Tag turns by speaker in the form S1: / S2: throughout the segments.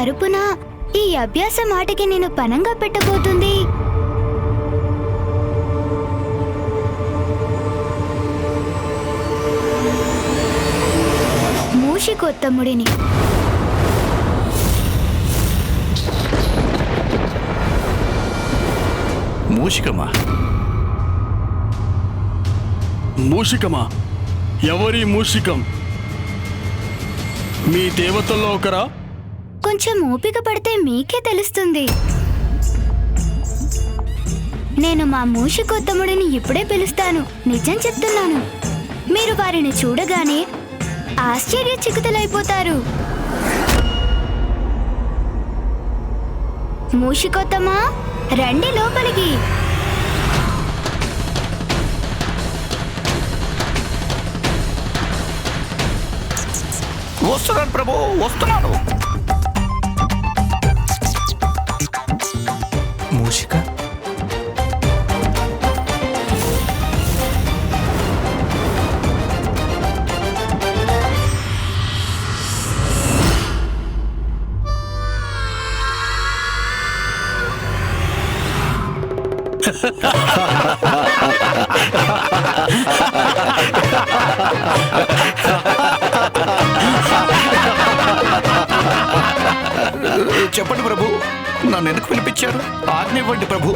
S1: తరపున ఈ అభ్యాస మాటకి నేను పనంగా పెట్టబోతుంది. మూషికొత్తముడిని
S2: మూషికమా?
S3: మూషికమా? ఎవరి మూషికం? మీ దేవతల్లో ఒకరా?
S1: కొంచెం ఓపిక పడితే మీకే తెలుస్తుంది. నేను మా మూషికొత్తముడిని ఇప్పుడే పిలుస్తాను. నిజం చెప్తున్నాను. మీరు వారిని చూడగానే ఆశ్చర్యచకితులైపోతారు మూషికొత్తమా రండి లోపలికి.
S2: వస్తున్నాను ప్రభు వస్తున్నాను. చెప్పండి ప్రభు. నన్ను ఎందుకు పిలిపించారు? ఆజ్ఞ ఇవ్వండి ప్రభు.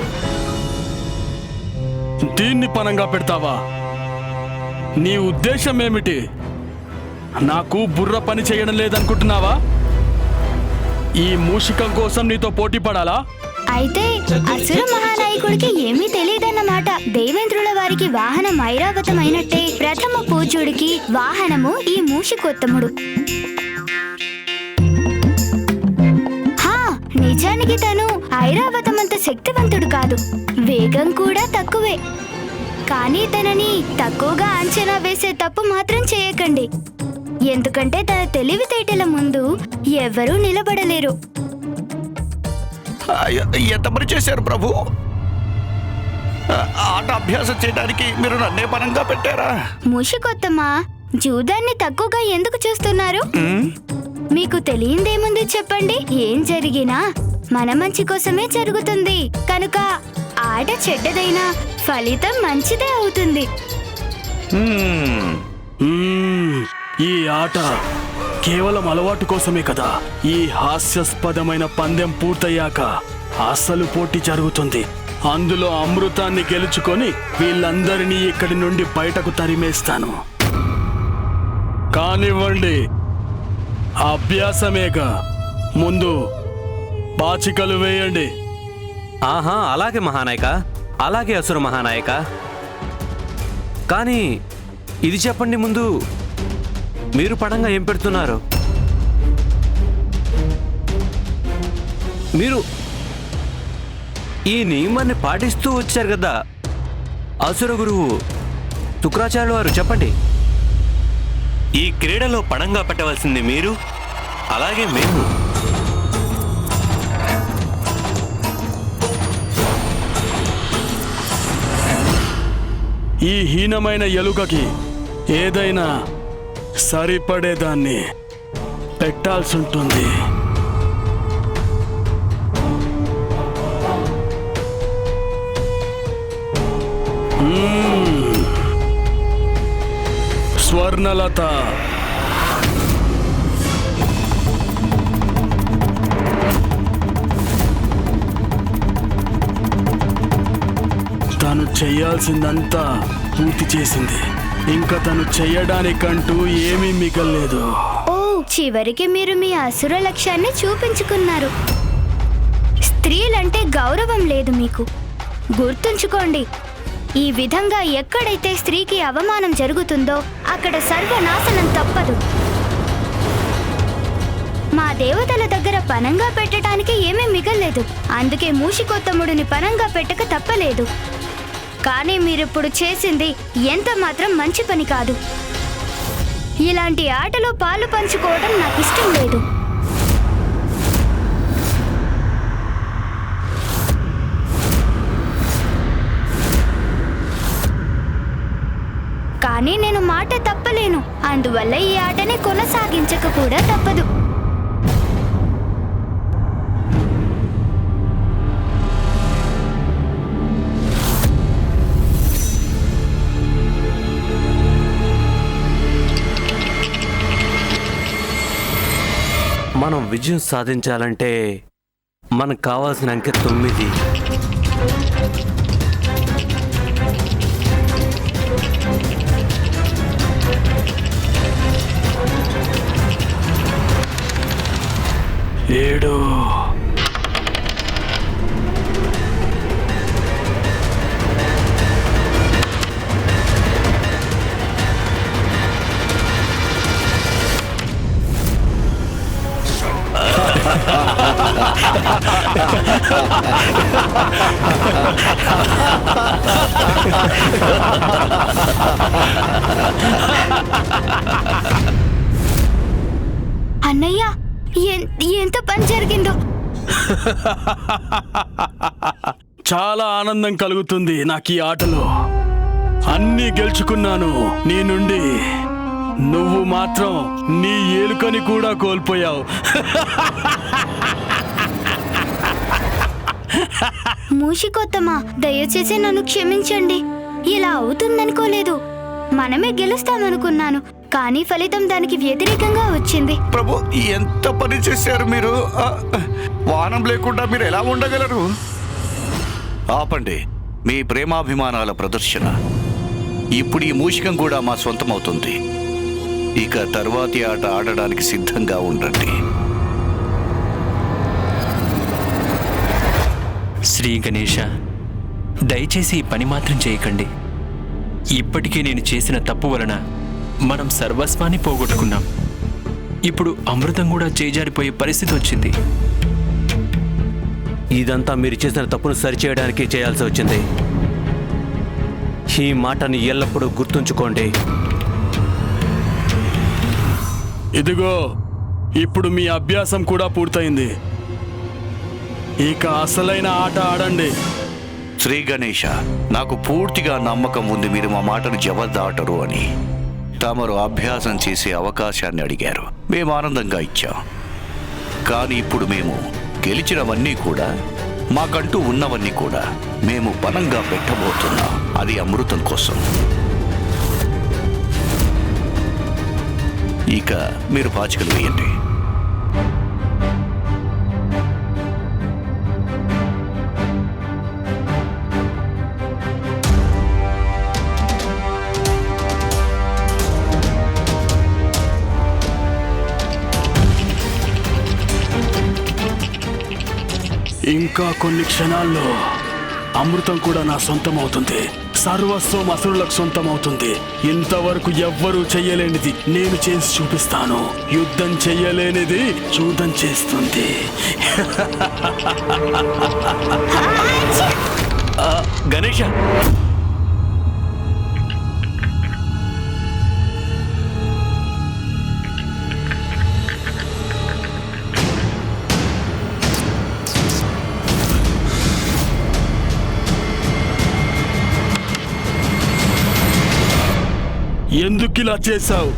S3: దీన్ని పనంగా పెడతావా? నీ ఉద్దేశం ఏమిటి? నాకు బుర్ర పని చేయడం లేదనుకుంటున్నావా? ఈ మూషికం కోసం నీతో పోటీ పడాలా?
S1: అయితే వారికి వాహనం ఐరావతమైనట్టే ప్రథమ పూజ్యుడికి వాహనము ఈ మూషికొత్తముడు. నిజానికి తను ఐరావతమంత శక్తివంతుడు కాదు. వేగం కూడా తక్కువే. కానీ తనని తక్కువగా అంచనా వేసే తప్పు మాత్రం చేయకండి. ఎందుకంటే తన తెలివితేటల ముందు ఎవరూ నిలబడలేరు.
S2: ఎంత పని చేశారు ప్రభు? ఆట అభ్యాసం చేయడానికి మీరు నన్నే పనంగా పెట్టారా?
S1: ముషికొత్తమా జూదాన్ని తక్కువగా ఎందుకు చూస్తున్నారు? మీకు తెలియందేముంది చెప్పండి ఏం జరిగినా మన మంచి కోసమే జరుగుతుంది. కనుక ఆట చెడ్డదైనా ఫలితం మంచిదే అవుతుంది.
S3: ఈ ఆట కేవలం అలవాటు కోసమే కదా. ఈ హాస్యాస్పదమైన పందెం పూర్తయ్యాక అసలు పోటీ జరుగుతుంది. అందులో అమృతాన్ని గెలుచుకొని వీళ్ళందరినీ ఇక్కడి నుండి బయటకు తరిమేస్తాను. కానివ్వండి. అభ్యాసమేక ముందు పాచికలు వేయండి.
S4: ఆహా అలాగే మహానాయక. అలాగే అసుర మహానాయక. కానీ ఇది చెప్పండి ముందు. మీరు పడంగా ఏం పెడుతున్నారు? మీరు ఈ నియమాన్ని పాటిస్తూ వచ్చారు కదా. అసుర గురువు శుక్రాచార్యులు వారు చెప్పండి. ఈ క్రీడలో పడంగా పెట్టవలసింది మీరు అలాగే మేము.
S3: ఈ హీనమైన ఎలుకకి ఏదైనా సరిపడేదాన్ని పెట్టాల్సి ఉంటుంది స్వర్ణలత. తను చేయాల్సిందంతా పూర్తి చేసింది. ఇంకా తను చెయ్యడానికంటూ ఏమీ మిగల్లేదు.
S1: ఓ చివరికి మీరు మీ అసుర లక్ష్యాన్ని చూపించుకున్నారు. స్త్రీలంటే గౌరవం లేదు మీకు. గుర్తుంచుకోండి ఈ విధంగా ఎక్కడైతే స్త్రీకి అవమానం జరుగుతుందో అక్కడ సర్వనాశనం తప్పదు. మా దేవతల దగ్గర పనంగా పెట్టడానికి ఏమీ మిగల్లేదు. అందుకే మూషికోత్తముడిని పనంగా పెట్టక తప్పలేదు. కానీ మీరిప్పుడు చేసింది ఎంత మాత్రం మంచి పని కాదు. ఇలాంటి ఆటలో పాలు పంచుకోవడం నాకు ఇష్టం లేదు. కానీ నేను మాట తప్పలేను. అందువల్ల ఈ ఆటని కొనసాగించక కూడా తప్పదు.
S4: మనం విజయం సాధించాలంటే మనకు కావాల్సిన అంకె తొమ్మిది.
S3: ఏడు.
S1: అన్నయ్య ఎంత పని జరిగిందో.
S3: చాలా ఆనందం కలుగుతుంది నాకు ఈ ఆటలో. అన్నీ గెలుచుకున్నాను నీ నుండి. నువ్వు మాత్రం నీ ఏలుకని కూడా కోల్పోయావు.
S1: మూషికొత్తమా దయచేసి నన్ను క్షమించండి. ఇలా అవుతుందనుకోలేదు. మనమే గెలుస్తామనుకున్నాను. కానీ ఫలితం దానికి వ్యతిరేకంగా వచ్చింది.
S2: ప్రభు ఎంత పని చేశారు మీరు? వానం లేకుండా మీరు ఎలా ఉండగలరు? ఆపండి. మీ ప్రేమాభిమానాల ప్రదర్శన. ఇప్పుడు ఈ మూషికం కూడా మా సొంతమవుతుంది. ఇక తర్వాతి ఆట ఆడడానికి సిద్ధంగా ఉండండి.
S5: శ్రీ గణేష దయచేసి ఈ పని మాత్రం చేయకండి. ఇప్పటికే నేను చేసిన తప్పు వలన మనం సర్వస్వాన్ని పోగొట్టుకున్నాం. ఇప్పుడు అమృతం కూడా చేజారిపోయే పరిస్థితి వచ్చింది.
S4: ఇదంతా మీరు చేసిన తప్పును సరిచేయడానికి చేయాల్సి వచ్చింది. ఈ మాటని ఎల్లప్పుడూ గుర్తుంచుకోండి.
S3: ఇదిగో ఇప్పుడు మీ అభ్యాసం కూడా పూర్తయింది. ఇక అసలైన ఆట ఆడండి.
S2: శ్రీ గణేష నాకు పూర్తిగా నమ్మకం ఉంది మీరు మా మాటను జవదాటరు అని. తమరు అభ్యాసం చేసే అవకాశాన్ని అడిగారు. మేము ఆనందంగా ఇచ్చాం. కానీ ఇప్పుడు మేము గెలిచినవన్నీ కూడా మాకంటూ ఉన్నవన్నీ కూడా మేము బలంగా పెట్టబోతున్నాం. అది అమృతం కోసం. ఇక మీరు పాచికలు వేయండి.
S3: ఇంకా కొన్ని క్షణాల్లో అమృతం కూడా నా సొంతం అవుతుంది సర్వస్వం అసురులకు సొంతం అవుతుంది ఇంతవరకు ఎవ్వరూ చెయ్యలేనిది నేను చేసి చూపిస్తాను. యుద్ధం చెయ్యలేనిది చూదం చేస్తుంది.
S4: గణేష!
S3: ఎందుకు ఇలా చేశావు?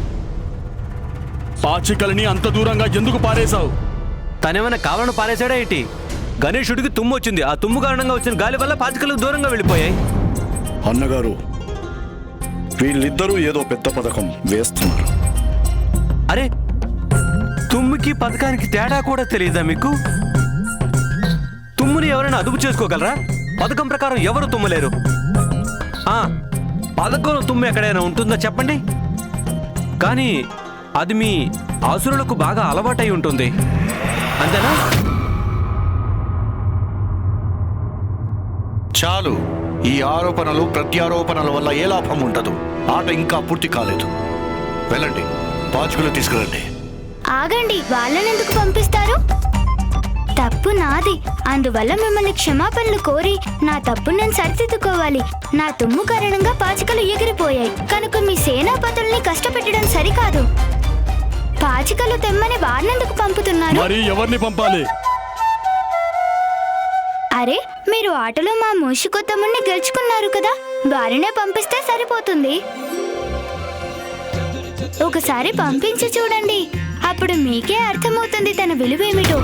S3: పాచికలని అంత దూరంగా ఎందుకు పారేశావు?
S4: తనేమైనా కావాలని పారేశాడా ఏంటి? గణేశుడికి తుమ్ము వచ్చింది. ఆ తుమ్ము కారణంగా వచ్చిన గాలి వల్ల పాచికలకు దూరంగా వెళ్ళిపోయాయి.
S6: అన్నగారు వీళ్ళిద్దరూ ఏదో పెద్ద పథకం వేస్తున్నారు.
S4: అరే తుమ్ముకి పథకానికి తేడా కూడా తెలియదా మీకు? తుమ్ముని ఎవరైనా అదుపు చేసుకోగలరా? పథకం ప్రకారం ఎవరు తుమ్మలేరు? ఆ, పథకంలో తుమ్ము ఎక్కడైనా ఉంటుందా చెప్పండి? కానీ అది మీ ఆసురులకు బాగా అలవాటై ఉంటుంది. అంతేనా?
S2: చాలు. ఈ ఆరోపణలు ప్రత్యారోపణల వల్ల ఏ లాభం ఉండదు. ఆట ఇంకా పూర్తి కాలేదు. వెళ్ళండి. పాచుకులు తీసుకురండి.
S1: ఆగండి. వాళ్ళనెందుకు పంపిస్తారు? తప్పు నాది. అందువల్ల మిమ్మల్ని క్షమాపణలు కోరి నా తప్పు నేను సరిదిద్దుకోవాలి. నా తుమ్ము కారణంగా పాచికలు ఎగిరిపోయాయి. కనుక మీ సేనాపతుల్ని కష్టపెట్టడం సరికాదు. పాచికలు తెమ్మని వారినెందుకు పంపుతున్నారు?
S3: మరి ఎవరిని పంపాలి?
S1: అరే మీరు ఆటలో మా మూషికొత్తముని గెలుచుకున్నారు కదా? వారినే పంపిస్తే సరిపోతుంది. ఒకసారి పంపించి చూడండి. అప్పుడు మీకే అర్థమవుతుంది తన విలువేమిటో.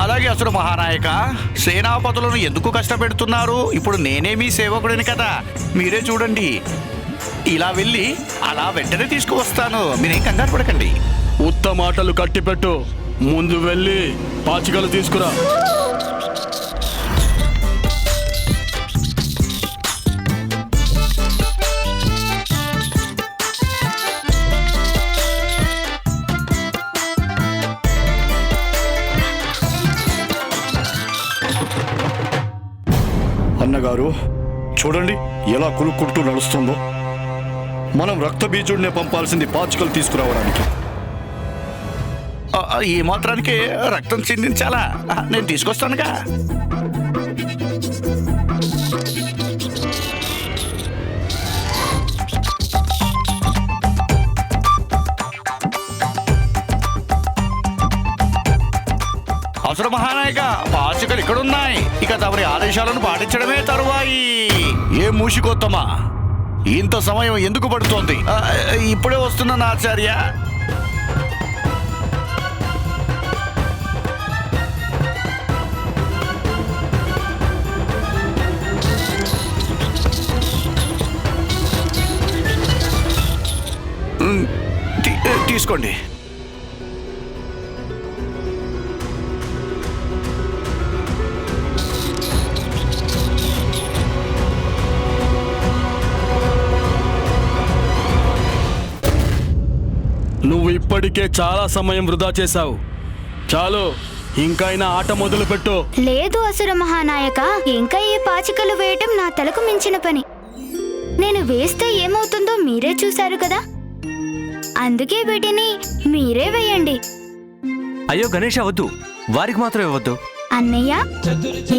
S2: అలాగే అసలు మహానాయక సేనాపతులను ఎందుకు కష్టపెడుతున్నారు? ఇప్పుడు నేనే మీ సేవకుడిని కదా. మీరే చూడండి. ఇలా వెళ్ళి అలా వెంటనే తీసుకువస్తాను. మీరేం కంగారు పడకండి.
S3: ఉత్త మాటలు కట్టిపెట్టు. ముందు వెళ్ళి పాచికలు తీసుకురా.
S6: గారు చూడండి ఎలా కులుక్కుంటూ నడుస్తుందో. మనం రక్త బీజుడినే పంపాల్సింది పాచికలు తీసుకురావడానికి.
S2: ఈ మాత్రానికి రక్తం చిందించాలా? నేను తీసుకొస్తానుగా. అవసర మహానాయక పాచికలు ఇక్కడున్నా. ఇక తమరి ఆదేశాలను పాటించడమే తరువాయి. ఏ మూషికోత్తమా? ఇంత సమయం ఎందుకు పడుతోంది? ఇప్పుడే వస్తున్నాను ఆచార్య. తీసుకోండి.
S3: ఇప్పటికే చాలా సమయం వృధా చేశావు. చాలు ఇంకైనా ఆట మొదలు పెట్టు
S1: లేదు అసుర మహానాయక ఇంకా ఈ పాచికలు వేయటం నా తలకు మించిన పని. నేను వేస్తే ఏమవుతుందో మీరే చూశారు కదా? అందుకే వీటిని మీరే వేయండి.
S4: అయ్యో గణేష వద్దు వారికి మాత్రం ఇవ్వద్దు.
S1: అన్నయ్య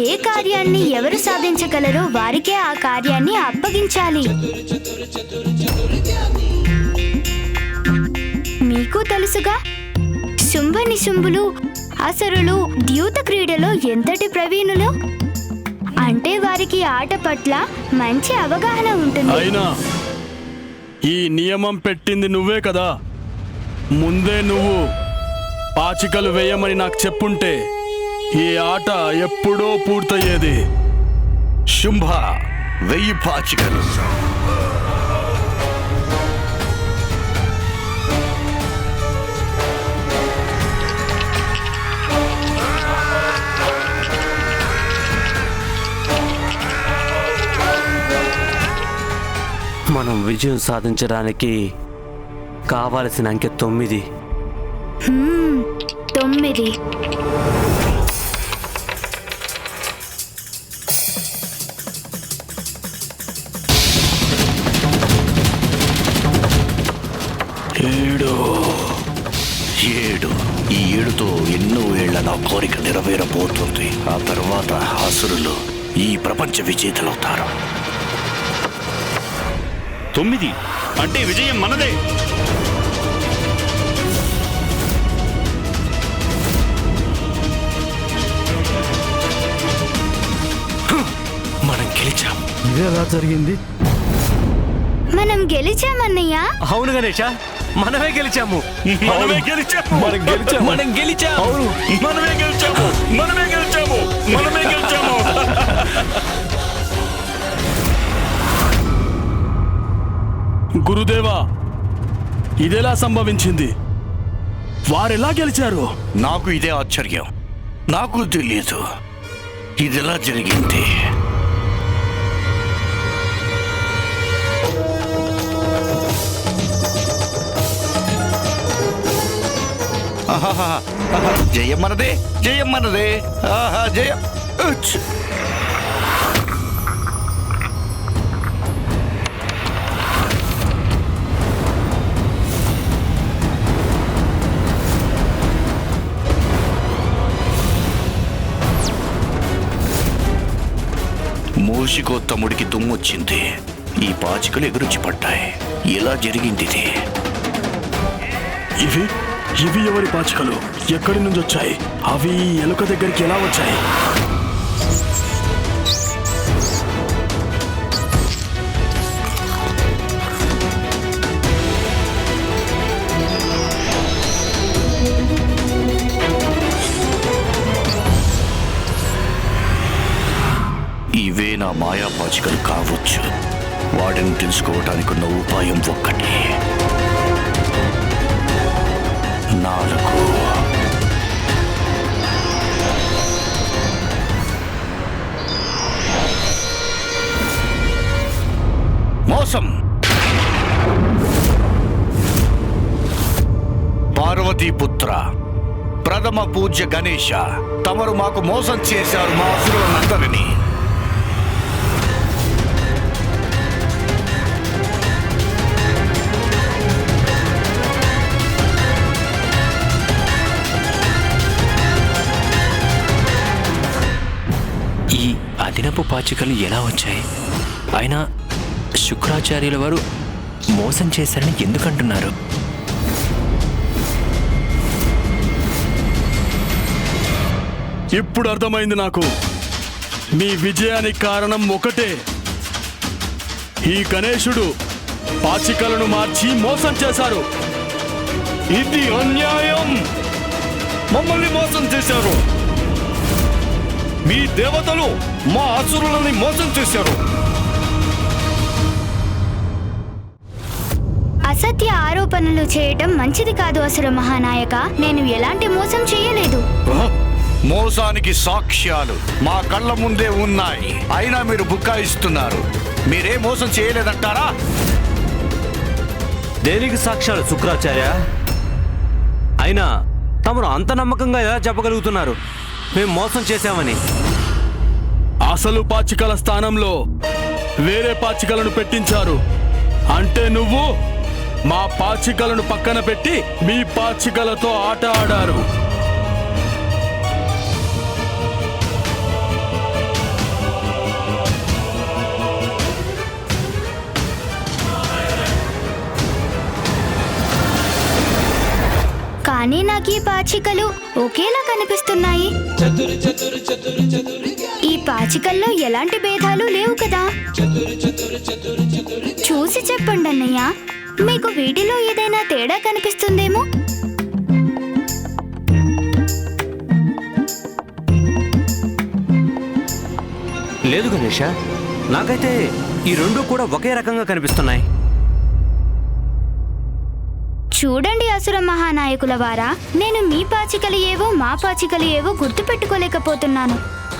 S1: ఏ కార్యాన్ని ఎవరు సాధించగలరో వారికే ఆ కార్యాన్ని అప్పగించాలి. తెలుసుగా? శుంభ నిశుంభులు అసరులు ద్యూత క్రీడలో ఎంతటి ప్రవీణులు? అంటే వారికి ఆట పట్ల మంచి అవగాహన ఉంటుంది.
S3: అయినా ఈ నియమం పెట్టింది నువ్వే కదా. ముందే నువ్వు పాచికలు వేయమని నాకు చెప్పుంటే ఈ ఆట ఎప్పుడో పూర్తయ్యేది.
S2: శుంభ వెయ్యి పాచికలు.
S4: మనం విజయం సాధించడానికి కావాల్సిన అంకె తొమ్మిది.
S1: తొమ్మిది.
S3: ఏడు.
S2: ఏడు. ఈ ఏడుతో ఎన్నో ఏళ్ళ నా కోరిక నెరవేరబోతుంది. ఆ తర్వాత అసురులు ఈ ప్రపంచ విజేతలవుతారు.
S7: తొమ్మిది. అంటే విజయం మనదే.
S5: మనం గెలిచాం.
S1: మనం గెలిచామన్నయ్య
S4: అవును గణేష మనమే గెలిచాము.
S7: మనమే గెలిచాము.
S3: మనం గెలిచాం
S5: మనం గెలిచాం
S7: మనమే గెలిచాము. మనమే గెలిచాము. మనమే గెలిచాము.
S3: గురుదేవా ఇదెలా సంభవించింది? వారెలా గెలిచారు?
S2: నాకు ఇదే ఆశ్చర్యం. నాకు తెలియదు ఇదిలా జరిగింది? ఆహాహా, ఆహా, జయం మనదే జయం మనదే. ఆహా జయం. మూషికోత్తముడికి దుమ్మొచ్చింది. ఈ పాచికలు ఎగురుచి పడ్డాయి ఇలా జరిగింది ఇది
S3: ఇవి? ఇవి ఎవరి పాచికలు? ఎక్కడి నుంచి వచ్చాయి అవి ఎలుక దగ్గరికి ఎలా వచ్చాయి?
S2: మాయాపాచికలు కావచ్చు. వాటిని తెలుసుకోవటానికి ఉన్న ఉపాయం ఒక్కటి. నాలుగు. మోసం. పార్వతీపుత్ర. ప్రథమ పూజ్య గణేష. తమరు మాకు మోసం చేశారు మా అసురులందరినీ.
S5: పాచికలు ఎలా వచ్చాయి? అయినా శుక్రాచార్యుల వారు మోసం చేశారని ఎందుకంటున్నారు?
S3: ఇప్పుడు అర్థమైంది నాకు. మీ విజయానికి కారణం ఒకటే. ఈ గణేశుడు పాచికలను మార్చి మోసం చేశారు.
S6: ఇది అన్యాయం. మమ్మల్ని మోసం చేశారు. మీ దేవతలు మా అసురులని మోసం చేశారు.
S1: అసత్య ఆరోపణలు చేయటం మంచిది కాదు అసుర మహానాయక. నేను ఎలాంటి మోసం చేయలేదు.
S2: మోసానికి సాక్ష్యాలు మా కళ్ళ ముందే ఉన్నాయి. అయినా మీరు బుక్కాయిస్తున్నారు మీరే మోసం చేయలేదంటారా?
S4: దేనికి సాక్ష్యాలు శుక్రాచార్య? అయినా తమరు అంత నమ్మకంగా ఎలా చెప్పగలుగుతున్నారు? మేము మోసం చేశామని.
S3: అసలు పాచికల స్థానంలో వేరే పాచికలను పెట్టించారు. అంటే నువ్వు మా పాచికలను పక్కన పెట్టి మీ పాచికలతో ఆట ఆడారు.
S1: కానీ నాకు ఈ పాచికలు ఒకేలా కనిపిస్తున్నాయి. ఈ పాచికల్లో ఎలాంటి భేదాలు లేవు కదా. చూసి చెప్పండి అన్నయ్య మీకు వీటిలో ఏదైనా తేడా కనిపిస్తుందేమో?
S4: లేదు గణేష నాకైతే ఈ రెండు కూడా ఒకే రకంగా కనిపిస్తున్నాయి.
S1: చూడండి అసుర మహానాయకుల వారా నేను మీ పాచికలు ఏవో మా పాచికలు ఏవో గుర్తుపెట్టుకోలేకపోతున్నాను.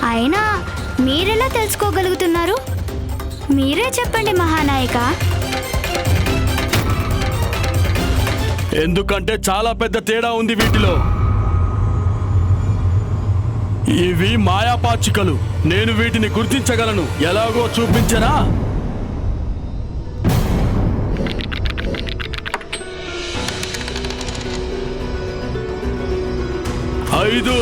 S1: అయినా మీరెలా తెలుసుకోగలుగుతున్నారు? మీరే చెప్పండి మహానాయక.
S3: ఎందుకంటే చాలా పెద్ద తేడా ఉంది వీటిలో. ఇవి మాయా పాచికలు. నేను వీటిని గుర్తించగలను. ఎలాగో చూపించరా ఐదు.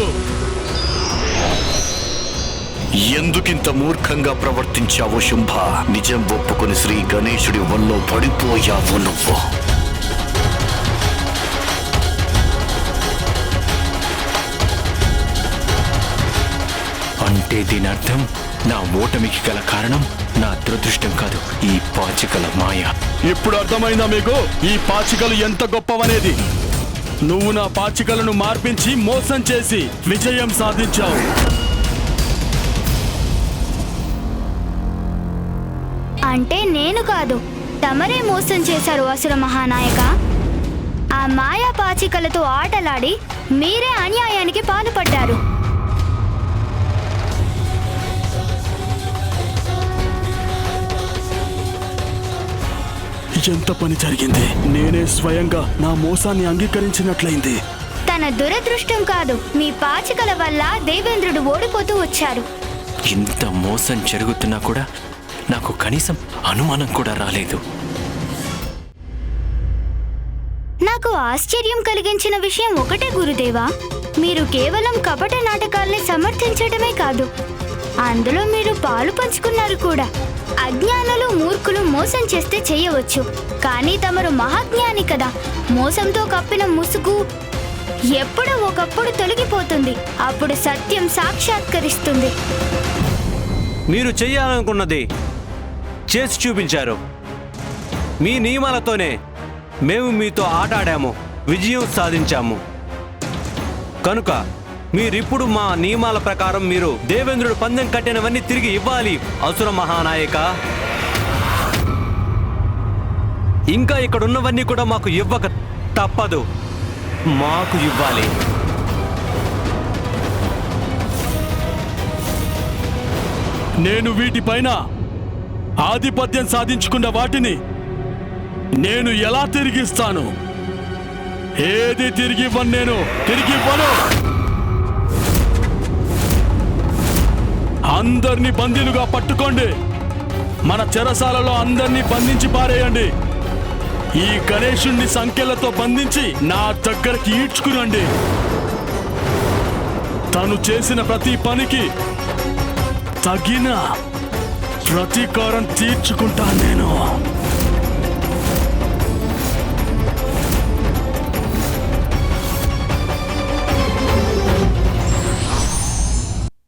S2: ఎందుకింత మూర్ఖంగా ప్రవర్తించావు శుంభ? నిజం ఒప్పుకొని శ్రీ గణేశుడి వల్లో పడిపోయావు నువ్వు.
S5: అంటే దీని అర్థం నా ఓటమికి గల కారణం నా దురదృష్టం కాదు ఈ పాచికల మాయ.
S3: ఇప్పుడు అర్థమైందా మీకు? ఈ పాచికలు ఎంత గొప్పవనేది? నువ్వు నా పాచికలను మార్పించి మోసం చేసి విజయం సాధించావు.
S1: అంటే నేను కాదు తమరే మోసం చేశారు అసుర మహానాయక. ఆ మాయా పాచికలతో ఆటలాడి మీరే అన్యాయానికి పాల్పడ్డారు.
S3: ఎంత పని జరిగింది? నేనే స్వయంగా నా మోసాన్ని అంగీకరించినట్లయింది.
S1: తన దురదృష్టం కాదు మీ పాచికల వల్ల దేవేంద్రుడు ఓడిపోతూ వచ్చారు.
S5: ఇంత మోసం జరుగుతున్నా కూడా నాకు కనీసం అనుమానం కూడా రాలేదు.
S1: నాకు ఆశ్చర్యం కలిగించిన విషయం ఒకటే గురుదేవా. మీరు కేవలం కపట నాటకాల్ని సమర్థించడమే కాదు అందులో మీరు పాలు పంచుకున్నారు కూడా. అజ్ఞానులు మూర్ఖులు మోసం చేస్తే చేయవచ్చు. కానీ తమరు మహాజ్ఞాని కదా. మోసంతో కప్పిన ముసుగు ఎప్పుడో ఒకప్పుడు తొలగిపోతుంది. అప్పుడు సత్యం సాక్షాత్కరిస్తుంది.
S4: మీరు చెయ్యాలనుకున్నది చేసి చూపించారు. మీ నియమాలతోనే మేము మీతో ఆట ఆడాము విజయం సాధించాము. కనుక మీరిప్పుడు మా నియమాల ప్రకారం మీరు దేవేంద్రుడు పందెం కట్టినవన్నీ తిరిగి ఇవ్వాలి అసుర మహానాయక. ఇంకా ఇక్కడ ఉన్నవన్నీ కూడా మాకు ఇవ్వక తప్పదు. మాకు ఇవ్వాలి.
S3: నేను వీటిపైన ఆధిపత్యం సాధించుకున్న వాటిని నేను ఎలా తిరిగిస్తాను? ఏది తిరిగి ఇవ్వను నేను? తిరిగి అందరినీ బందీలుగా పట్టుకోండి. మన చెరసాలలో అందరినీ బంధించి పారేయండి. ఈ గణేశుణ్ణి సంఖ్యలతో బంధించి నా దగ్గరికి ఈడ్చుకురండి తను చేసిన ప్రతి పనికి తగిన ప్రతీకారం తీర్చుకుంటాను నేను.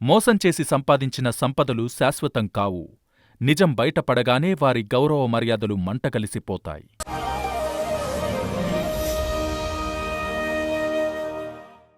S8: మోసం చేసి సంపాదించిన సంపదలు శాశ్వతం కావు. నిజం బయటపడగానే వారి గౌరవ మర్యాదలు మంటకలిసిపోతాయి